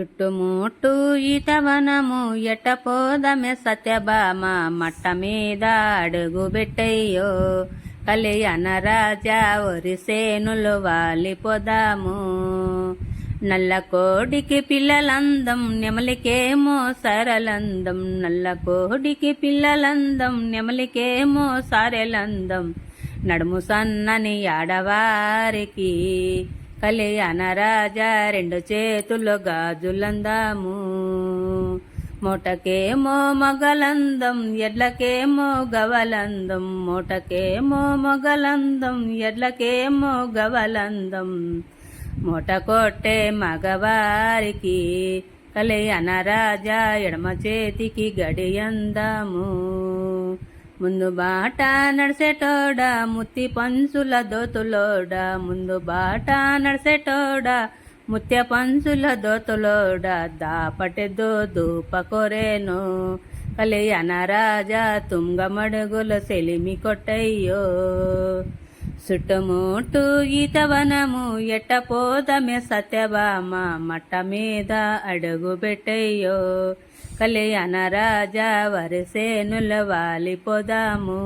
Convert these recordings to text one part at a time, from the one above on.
చుట్టుముట్టు ఈతవనము ఎట్టపోదమె సత్యభామ మట్ట మీద అడుగు పెట్టయ్యో. కళ్యాణ రాజా ఒరిసేనులు వాలిపోదాము. నల్ల కోడికి పిల్లలందం నెమలికేమో సరలందం. నల్ల కోడికి పిల్లలందం నెమలికేమో సరలందం. నడుము సన్నని ఆడవారికి కళ్యాణ రాజా రెండు చేతుల్లో గాజులందాము. మూటకేమో మొగలందం ఎడ్లకేమో గవలందం. మూటకేమో మొగలందం ఎడ్లకేమో గవలందం. మూట కొట్టే మగవారికి కళ్యాణ రాజా ఎడమ చేతికి గడియందాము ముందు బాట నడిసేటోడ ముత్తి పంచుల దోతులోడ ముందు బాట నడిసేటోడ ముత్య పంచుల దోతులోడ దాపటెదో దూపకొరేను కళ్యాణ రాజా తుంగమడుగుల సెలిమి కొట్టయ్యో చుట్టుముట్టు ఈతవనము ఎట్టపోదమే సత్యభామ మట్ట మీద అడుగు పెట్టయ్యో కళ్యాణ రాజా వరిసేనుల వాలిపోదాము.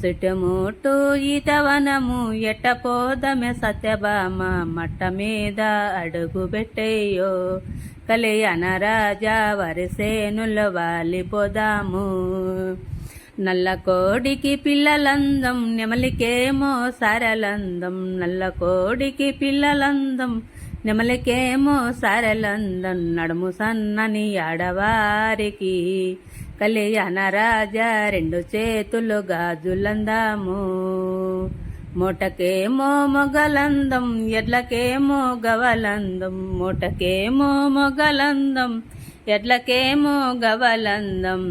చుట్టుముట్టు ఈతవనము ఎట్టపోదమే సత్యభామ మట్ట మీద అడుగు పెట్టయ్యో కళ్యాణ రాజా వరిసేనుల వాలిపోదాము. నల్ల కోడికి పిల్లలందం నెమలికేమో సరలందం. నల్ల కోడికి పిల్లలందం నెమలికేమో సరలందం. నడుము సన్నని ఆడవారికి కళ్యాణ రాజా రెండు చేతులు గాజులందాము. మూటకేమో మొగలందం ఎడ్లకేమో గవలందం. మూటకేమో మొగలందం ఎడ్లకేమో గవలందం.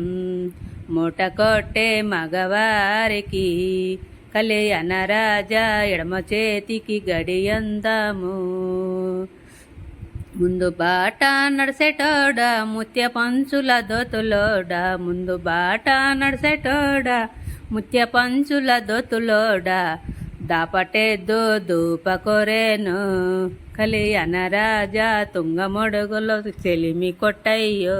మూట కొట్టే మగవారికి కళ్యాణ రాజా ఎడమ చేతికి గడియందాము. ముందు బాట నడిసేటోడా ముత్య పంచుల దోతులోడ. ముందు బాట నడిసేటోడా ముత్య పంచుల దోతులోడ. దాపటేద్దు దూపకొరేను కళ్యాణ రాజా తుంగమొడుగులో చెలిమి కొట్టయ్యో.